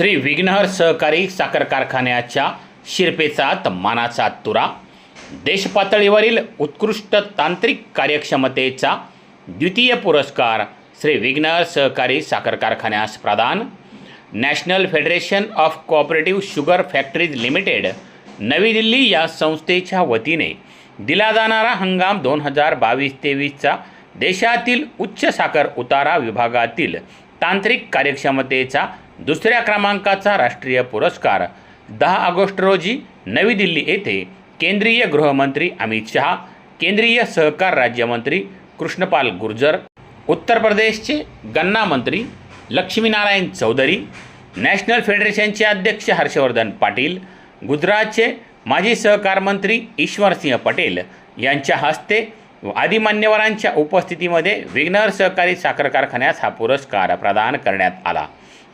श्री विघ्नहर सहकारी साखर कारखान्याच्या शिरपेचात मानाचा तुरा देशपातळीवरील उत्कृष्ट तांत्रिक कार्यक्षमतेचा द्वितीय पुरस्कार श्री विघ्नहर सहकारी साखर कारखान्यास प्रदान national federation of cooperative sugar factories limited नवी दिल्ली या संस्थेच्या वतीने दिला जाणारा हंगाम दोन हजार बावीस तेवीसचा देशातील उच्च साखर उतारा विभागातील तांत्रिक कार्यक्षमतेचा दुसऱ्या क्रमांकाचा राष्ट्रीय पुरस्कार. दहा ऑगस्ट रोजी नवी दिल्ली येथे केंद्रीय गृहमंत्री अमित शहा केंद्रीय सहकार राज्यमंत्री कृष्णपाल गुर्जर उत्तर प्रदेशचे गन्ना मंत्री लक्ष्मीनारायण चौधरी नॅशनल फेडरेशनचे अध्यक्ष हर्षवर्धन पाटील गुजरातचे माजी सहकार मंत्री ईश्वरसिंह पटेल यांच्या हस्ते आदी मान्यवरांच्या उपस्थितीमध्ये विघ्नर सहकारी साखर कारखान्यास हा पुरस्कार प्रदान करण्यात आला.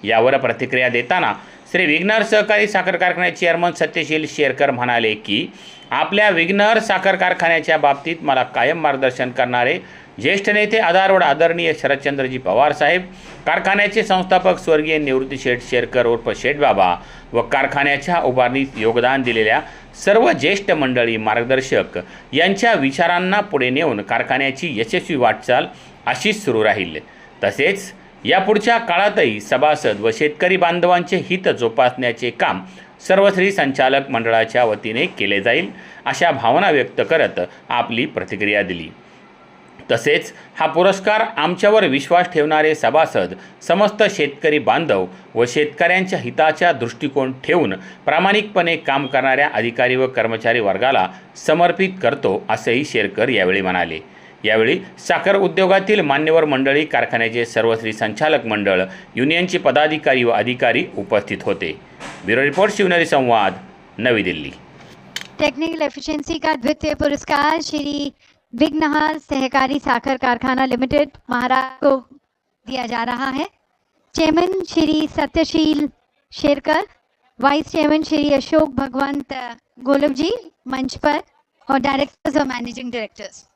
यावर प्रतिक्रिया देताना श्री विघ्नर सहकारी साखर कारखान्याचे चेअरमन सत्यशील शेरकर म्हणाले की आपल्या विघ्नर साखर कारखान्याच्या बाबतीत मला कायम मार्गदर्शन करणारे ज्येष्ठ नेते आधारवड आदरणीय शरदचंद्रजी पवार साहेब कारखान्याचे संस्थापक स्वर्गीय निवृत्ती शेठ शेरकर उर्फ शेठबाबा व कारखान्याच्या उभारणीत योगदान दिलेल्या सर्व ज्येष्ठ मंडळी मार्गदर्शक यांच्या विचारांना पुढे नेऊन कारखान्याची यशस्वी वाटचाल अशीच सुरू राहील. तसेच यापुढच्या काळातही सभासद व शेतकरी बांधवांचे हित जोपासण्याचे काम सर्वश्री संचालक मंडळाच्या वतीने केले जाईल अशा भावना व्यक्त करत आपली प्रतिक्रिया दिली. तसेच हा पुरस्कार आमच्यावर विश्वास ठेवणारे सभासद समस्त शेतकरी बांधव व शेतकऱ्यांच्या हिताच्या दृष्टिकोन ठेवून प्रामाणिकपणे काम करणाऱ्या अधिकारी व कर्मचारी वर्गाला समर्पित करतो असेही शेरकर यावेळी म्हणाले. यावेळी साखर उद्योगातील मान्यवर मंडळी कारखान्याचे सर्वश्री संचालक मंडळ युनियनचे पदाधिकारी व अधिकारी उपस्थित होते. ब्युरो रिपोर्ट शिवनेरी संवाद नवी दिल्ली. टेक्निकल एफिशिएंसी का द्वितीय पुरस्कार श्री विघ्नहार सहकारी साखर कारखाना लिमिटेड महाराष्ट्र को दिया जा रहा है। Chairman Shri Satyashil Sherkar, vice chairman Shri Ashok Bhagwant Golabh ji, मंच पर, और डायरेक्टर्स और मैनेजिंग डायरेक्टर्स